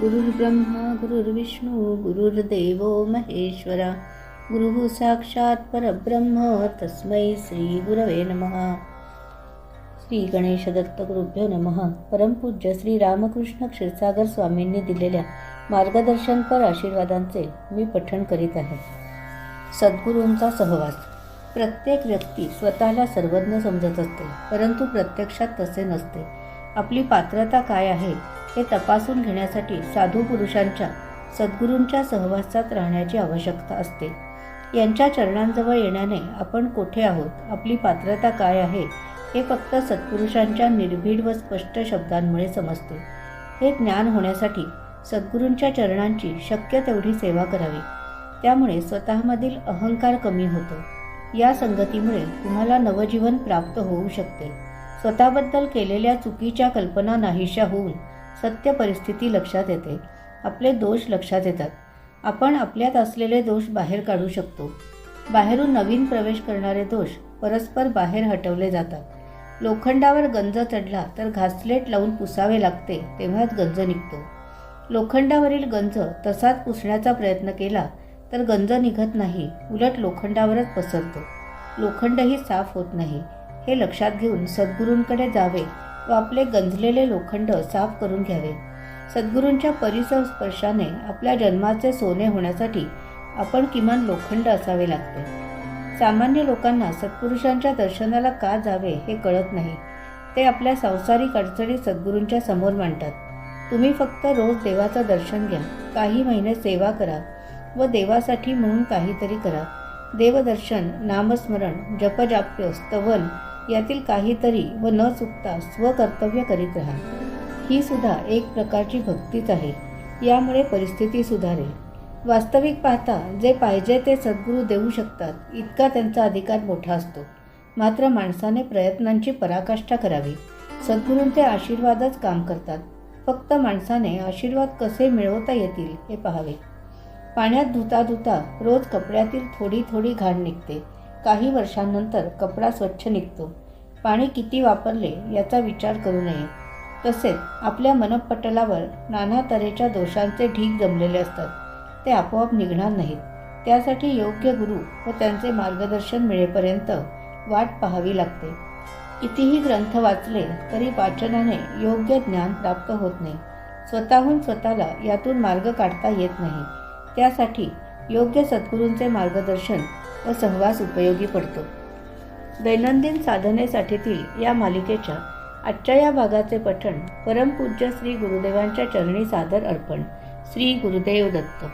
गुरुर्ब्रह्मा गुरुर्विष्णू गुरुर्देव महेश्वरा. गुरुः साक्षात परब्रह्म तस्मै श्री गुरवे नमः. श्री गणेश नमः. परमपूज्य श्री रामकृष्ण क्षीरसागर स्वामींनी दिलेल्या मार्गदर्शनपर आशीर्वादांचे मी पठण करीत आहे. सद्गुरूंचा सहवास. प्रत्येक व्यक्ती स्वतःला सर्वज्ञ समजत असते परंतु प्रत्यक्षात तसे नसते. आपली पात्रता काय आहे हे तपासून घेण्यासाठी साधू पुरुषांच्या सद्गुरूंच्या सहवासात राहण्याची आवश्यकता असते. यांच्या चरणांजवळ येण्याने आपण कोठे आहोत? आपली पात्रता काय आहे? हे फक्त सत्पुरुषांच्या निर्भीड व स्पष्ट शब्दांमुळे समजते. हे ज्ञान होण्यासाठी सद्गुरूंच्या चरणांची शक्य तेवढी सेवा करावी. त्यामुळे स्वतःमधील अहंकार कमी होतो. या संगतीमुळे तुम्हाला नवजीवन प्राप्त होऊ शकते. स्वतःबद्दल केलेल्या चुकीच्या कल्पना नाहीशा होऊन सत्य परिस्थिती लक्षात येते. आपले दोष लक्षात येतात. आपण आपल्यात असलेले दोष बाहेर काढू शकतो. बाहेरून नवीन प्रवेश करणारे दोष परस्पर बाहेर हटवले जातात. लोखंडावर गंज चढला तर घासलेट लावून पुसावे लागते तेव्हाच गंज निघतो. लोखंडावरील गंज तसाच पुसण्याचा प्रयत्न केला तर गंज निघत नाही उलट लोखंडावरच पसरतो. लोखंडही साफ होत नाही. हे लक्षात घेऊन सद्गुरूंकडे जावे. व आपले गंजलेले लोखंड साफ करून घ्यावे. सद्गुरूंच्या परिसर स्पर्शाने आपल्या जन्माचे सोने होण्यासाठी आपण किमान लोखंड असावे लागते. सामान्य लोकांना सत्पुरुषांच्या दर्शनाला का जावे हे कळत नाही. ते आपल्या सांसारिक अडचणी सद्गुरूंच्या समोर मांडतात. तुम्ही फक्त रोज देवाचं दर्शन घ्या काही महिने सेवा करा व देवासाठी म्हणून काहीतरी करा. देवदर्शन नामस्मरण जपजाप्य स्तवन यातील काहीतरी व न चुकता स्वकर्तव्य करीत राहा. ही सुद्धा एक प्रकारची भक्तीच आहे. यामुळे परिस्थिती सुधारेल. वास्तविक पाहता जे पाहिजे ते सद्गुरू देऊ शकतात इतका त्यांचा अधिकार मोठा असतो. मात्र माणसाने प्रयत्नांची पराकाष्ठा करावी. सद्गुरूंचे आशीर्वादच काम करतात. फक्त माणसाने आशीर्वाद कसे मिळवता येतील हे पाहावे. पाण्यात धुता धुता रोज कपड्यातील थोडी थोडी घाण निघते. काही वर्षांनंतर कपडा स्वच्छ निघतो. पाणी किती वापरले याचा विचार करू नये. तसेच आपल्या मनपटलावर नाना तऱ्हेच्या दोषांचे ढीग जमलेले असतात. ते आपोआप निघणार नाहीत. त्यासाठी योग्य गुरु व त्यांचे मार्गदर्शन मिळेपर्यंत वाट पाहावी लागते. कितीही ग्रंथ वाचले तरी वाचनाने योग्य ज्ञान प्राप्त होत नाही. स्वतःहून स्वतःला यातून मार्ग काढता येत नाही. त्यासाठी योग्य सद्गुरूंचे मार्गदर्शन व सहवास उपयोगी पडतो. दैनंदिन साधनेसाठीतील या मालिकेच्या आजच्या या भागाचे पठण परमपूज्य श्री गुरुदेवांच्या चरणी सादर अर्पण श्री गुरुदेव दत्त.